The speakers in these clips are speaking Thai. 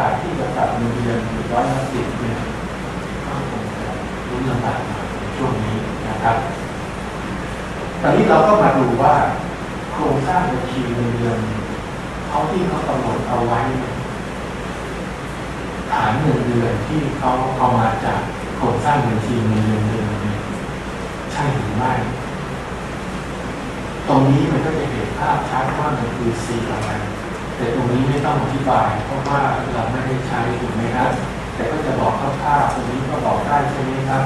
กาสที่จะตัดเงินเดือนร้อยละสิบเนี่ยก็คงจะรุ้นลำบากหน่อยในช่วงนี้นะครับ ตอนนี้เราก็มาดูว่าโครงสร้างบัญชีเงินเดือนเขาที่เขากำหนดเอาไว้ ฐานเงินเดือนที่เขาเอามาจากโครงสร้างบัญชีเงินเดือนเดือนนี่ยใช่หรือไม่ตรงนี้มันก็จะเห็นภาพชัดว่ามันคือสีอะไร แต่ตรงนี้ไม่ต้องอธิบาย เพราะว่าเราไม่ได้ใช้ถูกไหมครับ แต่ก็จะบอกคร่าวๆตรงนี้ก็บอกได้ใช่ไหมครับ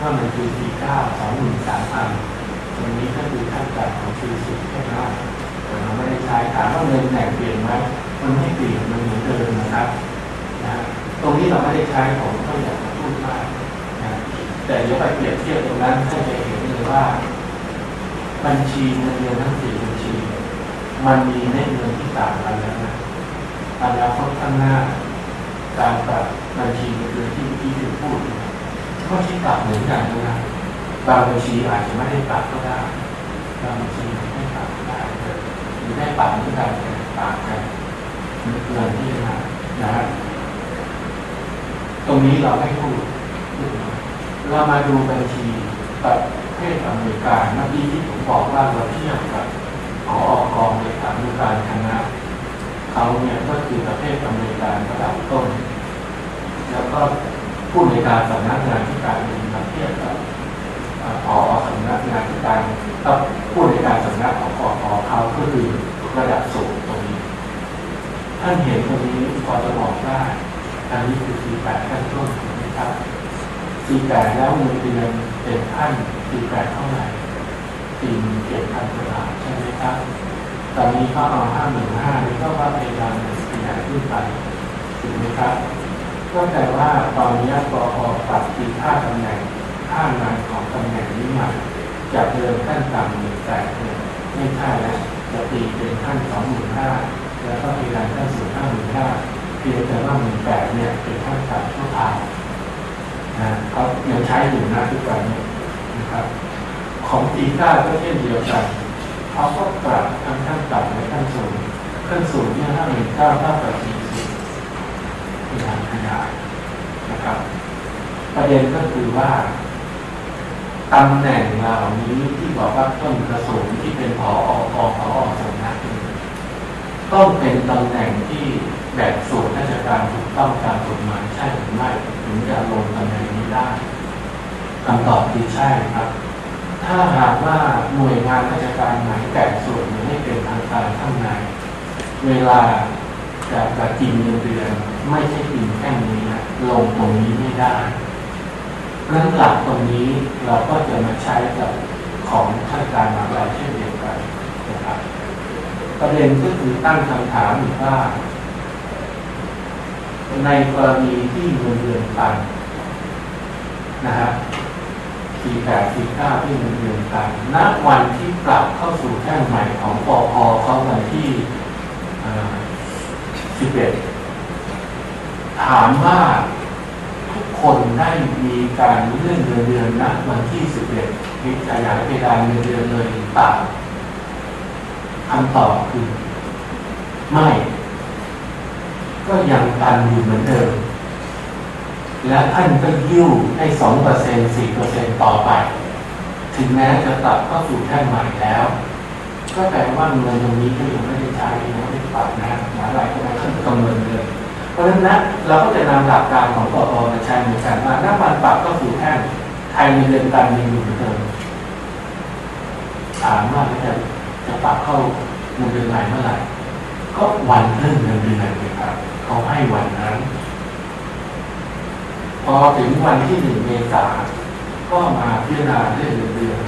ว่ามันคือ T9 สองหมื่นสามพันตรงนี้ก็คือขั้นต่ำของ T10 แค่นั้นแต่เราไม่ได้ใช้ถามว่าเงินแหน่งเปลี่ยนไหมมันไม่เปลี่ยนมันเหมือนเดิมนะครับนะตรงนี้เราไม่ได้ใช้ผมก็อยากจะพูดมากนะแต่เดี๋ยวไปเปรียบเทียบตรงนั้นให้จะเห็นเลยว่า บัญชีเงินเดือนทั้งสี่บัญชี มันมีเม็ดเงินที่ต่างกันแล้วนะอนาคตข้างหน้า การปรับบัญชีเงินเดือนที่ที่คุณพูดเนี่ยก็ที่ปรับเหมือนกันนะบางบัญชีอาจจะไม่ได้ปรับก็ได้บางบัญชีไม่ปรับก็ได้หรือได้ปรับเหมือนกันแต่ต่างกันเกินที่มานะฮะตรงนี้เราให้พูดพูดหน่อยเรามาดูบัญชีประเทศอเมริกาเมื่อกี้ที่ผมบอกว่าเราเทียบกับ ขออกองเลขานุการคณะเขาเนี่ยก็คือประเทศอเมริการะดับต้น แล้วก็ผู้ในการสำนักงานที่การเงินมาเทียบกับเอ่อผอสำนักงานที่การกับผู้ในการสำนักของปอพเขาก็คือระดับสูงตรงนี้ ท่านเห็นตรงนี้พอจะบอกได้อันนี้คือสีแปดขั้นต้นถูกไหมครับสีแปดแล้วเงินเดือนเป็นขั้นสีแปดเท่าไหร่ สี่หมื่นเจ็ดพันกว่าบาทใช่ไหมครับ ตอนนี้เขาเอาห้าหมื่นห้านี่ก็ว่าพยายามขยายขึ้นไปถูกไหมครับก็แต่ว่าตอนนี้ปอปรับตีค่าตำแหน่งค่างานของตำแหน่งนี้ใหม่จากเดิมขั้นต่ำหมื่นแปดเนี่ยไม่ใช่แล้วจะตีเป็นขั้นสองหมื่นห้าแล้วก็มีการขั้นสูงห้าหมื่นห้าเพียงแต่ว่าหมื่นแปดเนี่ยเป็นขั้นต่ำชั่วคราวนะเขายังใช้อยู่นะทุกวันนี้นะครับ ของตีค่าก็เช่นเดียวกันเขาก็ปรับทั้งขั้นต่ำและขั้นสูงขั้นสูงเนี่ยห้าหมื่นเก้าเท่ากับสี่สิบมีการขยายนะครับ ประเด็นก็คือว่าตำแหน่งเหล่านี้ที่บอกว่าต้นกระสุนที่เป็นผออกอพอสำนักต้องเป็นตำแหน่งที่แบ่งส่วนราชการถูกต้องตามกฎหมายใช่หรือไม่ถึงจะลงตำแหน่งนี้ได้คำตอบคือใช่ครับ ถ้าหากว่าหน่วยงานราชการไหนแบ่งส่วนให้เป็นทางการข้างในเวลาจะจะกินเงินเดือนไม่ใช่กินแค่นี้นะลงตรงนี้ไม่ได้นั้นหลักตรงนี้เราก็จะมาใช้กับของข้าราชการมหาวิทยาลัยเช่นเดียวกันนะครับประเด็นก็คือตั้งคำถามอีกว่า ในกรณีที่เงินเดือนต่ำนะฮะ สี่แปดสี่เก้าที่เงินเดือนต่ำณวันที่ปรับเข้าสู่แท่งใหม่ของปอพเขาวันที่สิบเอ็ดถามว่าทุกคนได้มีการเลื่อนเงินเดือนนะวันที่สิบเอ็ดมีขยายเพดานเงินเดือนเลยหรือเปล่าคำตอบคือ ไม่ ก็ยังตันอยู่เหมือนเดิม และท่านก็ยิ้วให้สองเปอร์เซ็นสี่เปอร์เซ็นต่อไป ถึงแม้จะกลับเข้าสู่แท่งใหม่แล้ว ก็แปลว่าเงินตรงนี้ก็ยังไม่ได้ใช้ยังไม่ปรับนะหมายหลายก็ไม่านกำเนิดเลยเพราะฉะนั้นนะเราก็จะนำหลักการของปปมาใช้เหมือนกันว่าน้ามันปรับก็สู่แท่งไทยมีเดือนการมีอยู่เหมือนเดิมถามว่าจะจะปรับเข้าเงินเดือนใหม่เมื่อไหร่ก็วันเรื่องเงินเดือนเลยครับเขาให้วันนั้น พอถึงวันที่หนึ่งเมษาก็มาพิจารณาเรื่องเงินเดือน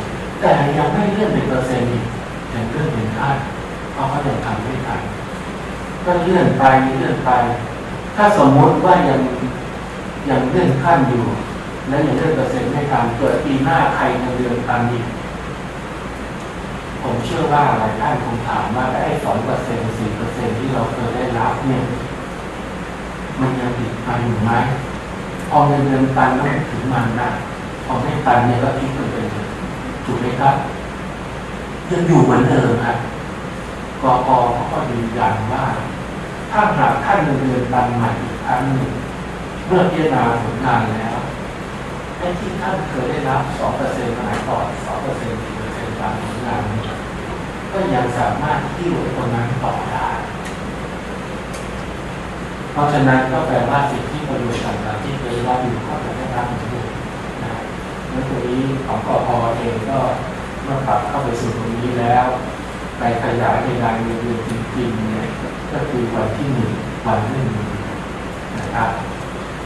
แต่ยังไม่เลื่อนเป็นเปอร์เซ็นต์อีกยังเลื่อนเป็นขั้นเพราะเขายังทำไม่ทันก็เลื่อนไปเลื่อนไป ถ้าสมมุติว่ายังยังเลื่อนขั้นอยู่ และยังเลื่อนเปอร์เซ็นต์ไม่ทันเกิดปีหน้าใครเงินเดือนตันอีกผมเชื่อว่าหลายท่านคงถามว่าไอ้สองเปอร์เซ็นต์สี่เปอร์เซ็นต์ที่เราเคยได้รับเนี่ย มันยังติดไปอยู่ไหม พอเงินเดือนตันแล้วถึงมันนะพอไม่ตันเนี่ยก็คิดเป็นเป็นถูกไหมครับยังอยู่เหมือนเดิมครับกอเขาก็ยืนยันว่า ถ้าหากท่านเงินเดือนตันใหม่อีกครั้งหนึ่งเมื่อพิจารณาผลงานแล้วไอ้ที่ท่านเคยได้รับสองเปอร์เซ็นต์สมัยก่อนสองเปอร์เซ็นต์สี่เปอร์เซ็นต์ตามผลงานก็ยังสามารถที่อยู่ตรงนั้นต่อได้ เพราะฉะนั้นก็แปลว่าสิที่ป องก็เมื่อปรับเข้าไปสู่ตรงนี้แล้วไปขยายในรายเงินเดือนจริงๆเนี่ยก็คือวันที่หนึ่งวันที่หนึ่งนะครับ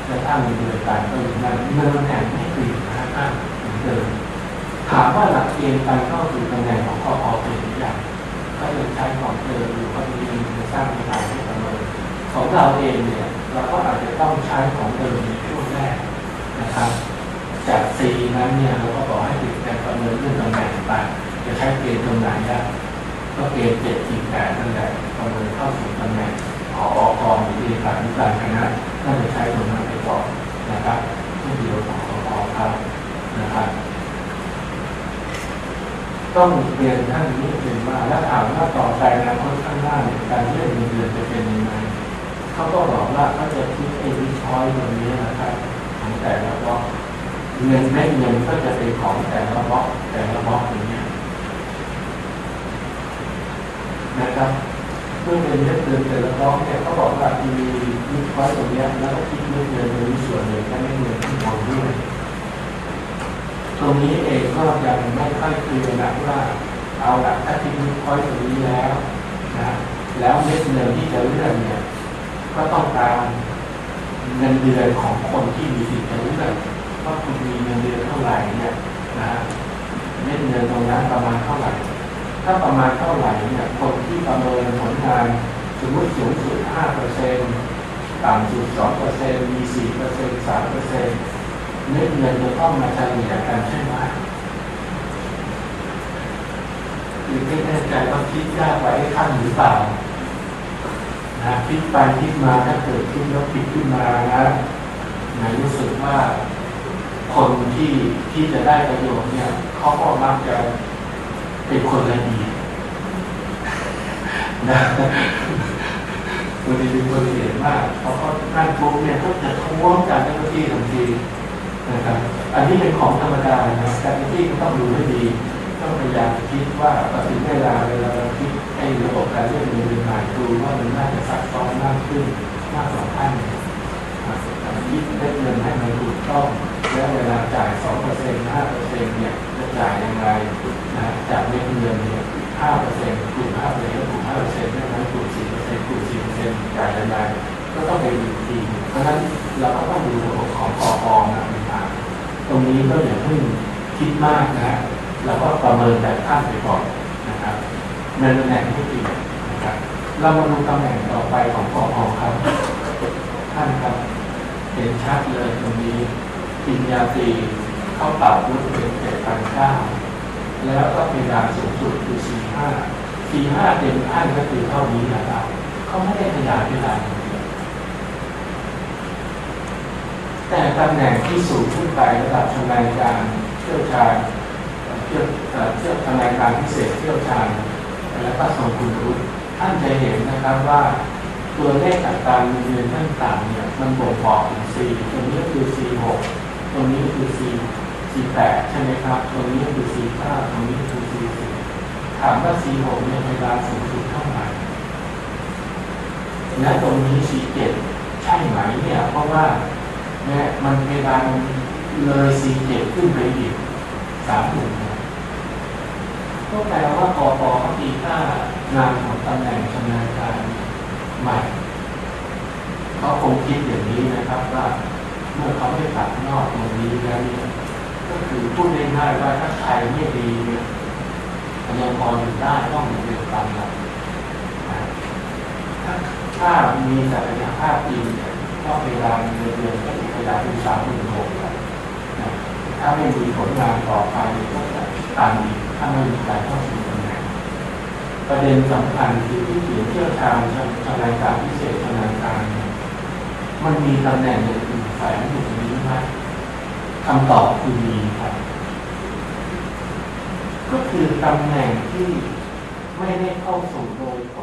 และถ้ามีเดือนการก็อยู่นั้นเงินตำแหน่งไม่เปลี่ยนนะครับเหมือนเดิมถามว่าหลักเกณฑ์การเข้าสู่ตำแหน่งของกพเป็นหรือยังก็ยังใช้ของเดิมอยู่ก็มีจะสร้างในการให้ประเมินของเราเองเนี่ยเราก็อาจจะต้องใช้ของเดิมในช่วงแรกนะครับจากซีนั้นเนี่ยเราก็บอกให้ติดแต่ ประเมินเรื่องตำแหน่งไปจะใช้เกณฑ์ตรงไหนได้ก็เกณฑ์เจ็ดสี่แปดนั่นแหละประเมินเข้าสู่ตำแหน่งขออกองหรือเลขาธิการคณะน่าจะใช้ตรงนั้นไปก่อนนะครับที่เดียวของขอครับนะครับ ต้องเรียนท่านนี้เป็นว่าแล้วถามว่าต่อไปนะคนข้างหน้าเนี่ยการเลื่อนเงินเดือนจะเป็นยังไงเขาก็บอกว่าเขาจะคิดไอ้วิชอยตรงนี้นะครับของแต่ละบล็อก เงินแม่เงินก็จะเป็นของแต่ละบล็อกแต่ละบล็อกอย่างเงี้ยนะครับเมื่อเป็นเงินเดือนแต่ละบล็อกเนี่ยเขาบอกว่ามีวิชอยตรงเนี้ยแล้วก็คิดเงินเดือนโดยส่วนหนึ่งและไม่เงินที่มองด้วยตรงนี้เองก็ยังไม่ค่อยเคลียร์นะว่าเอาละถ้าทิ้งคอยตรงนี้แล้วนะแล้วเม็ดเงินที่จะเลื่อนเนี่ยก็ต้องการเงินเดือนของคนที่มีสิทธิ์จะเลื่อน ว่าคุณมีเงินเดือนเท่าไหร่เนี่ยนะเม็ดเงินตรงนั้นประมาณเท่าไหร่ ถ้าประมาณเท่าไหร่เนี่ยคนที่ประเมินผลงานสมมติสูงสุดห้าเปอร์เซ็นต์ต่ำสุดสองเปอร์เซ็นต์มีสี่เปอร์เซ็นต์สามเปอร์เซ็นต์เม็ดเงินจะต้องมาเฉลี่ยกันใช่ไหมหรือไม่แน่ใจว่าคิดยากไว้ขั้นหรือเปล่านะคิดไปคิดมาถ้าเกิดคิดแล้วผิดขึ้นมานะนายรู้สึกว่า คนที่ที่จะได้ประโยชน์เนี่ยเขาก็มักจะเป็นคนละเอียดนะคนที่เป็นคนละเอียดมากเขาก็นั่งปุ๊บเนี่ยก็จะท้วงจากเจ้าหน้าที่ทันทีนะครับ อันนี้เป็นของธรรมดานะครับแต่ที่ก็ต้องดูให้ดีต้องพยายามคิดว่าพอถึงเวลาเวลาเราคิดให้ระบบการเรียนรู้เป็นใหม่ดูว่ามันน่าจะซับซ้อนมากขึ้นมากกว่าท่านนะครับคิดได้เงินให้มันถูกต้อง แล้วเวลาจ่ายสองเปอร์เซ็นต์ห้าเปอร์เซ็นต์เนี่ยจะจ่ายยังไงนะจากเม็ดเงินเนี่ยห้าเปอร์เซ็นต์กลุ่มห้าเปอร์เซ็นต์กลุ่มห้าเปอร์เซ็นต์ได้ไหมกลุ่มสี่เปอร์เซ็นต์กลุ่มสี่เป็นจ่ายยังไงก็ต้องไปดูทีเพราะฉะนั้นเราก็ต้องดูระบบของกออนะเป็นทางตรงนี้ก็อย่าเพิ่งคิดมากนะเราก็ประเมินแบบท่านไปก่อนนะครับในตำแหน่งที่ดีนะครับเรามาดูตำแหน่งต่อไปของกอครับท่านครับเห็นชัดเลยตรงนี้ ปิญญาตรีเข้าปรับรุ่นเป็นเจ็ดพันเก้าแล้วก็เพดานสูงสุดคือสี่ห้าสี่ห้าเต็มอันก็คือเท่านี้นะครับเขาไม่ได้ขยายเพดานอย่างเดียแต่ตำแหน่งที่สูงขึ้นไประดับชำนาญการเชี่ยวชาญเชี่ยวเอ่อเชี่ยวชำนาญการพิเศษเชี่ยวชาญและก็ทรงคุณวุฒิท่านจะเห็นนะครับว่าตัวเลขอัตราเงินเดือนขั้นต่ำเนี่ยมันบ่งบอกถึง C ตรงนี้คือ C6 ตรงนี้คือ C C8 ใช่ไหมครับตรงนี้คือ C9 ตรงนี้คือ C10 ถามว่า C6 เนี่ยเวลาสูงสุดเท่าไหร่และตรงนี้ C7 ใช่ไหมเนี่ย เพราะว่าเนี่ยมันเพดาเลย C7 ขึ้นไปอีกสามหมื่นก็แปลว่ากอปอตีค่างานของตำแหน่งชำนาญการใหม่เขาคงคิดอย่างนี้นะครับว่า เมื่อเขาไม่ตัดนอกตรงนี้แล้วเนี่ยก็คือพูดง่ายๆว่าถ้าใครไม่ดีเนี่ยยังพออยู่ได้ต้องอยู่เดียวกันนะถ้าถ้ามีศักยภาพจริงเนี่ยก็เวลาเงินเดือนก็จะขยายเป็นสามหมื่นหกถ้าไม่มีผลงานต่อไปก็จะต่ำอีกถ้าไม่มีการเข้าสู่ตำแหน่งประเด็นสำคัญคือที่เขียนเชี่ยวชาญชำนาญการพิเศษชำนาญการ มันมีตำแหน่งอื่น แฝงอยู่ในนี้ไหมคำตอบคือมีครับ ก็คือตำแหน่งที่ไม่ได้เข้าสู่โดยก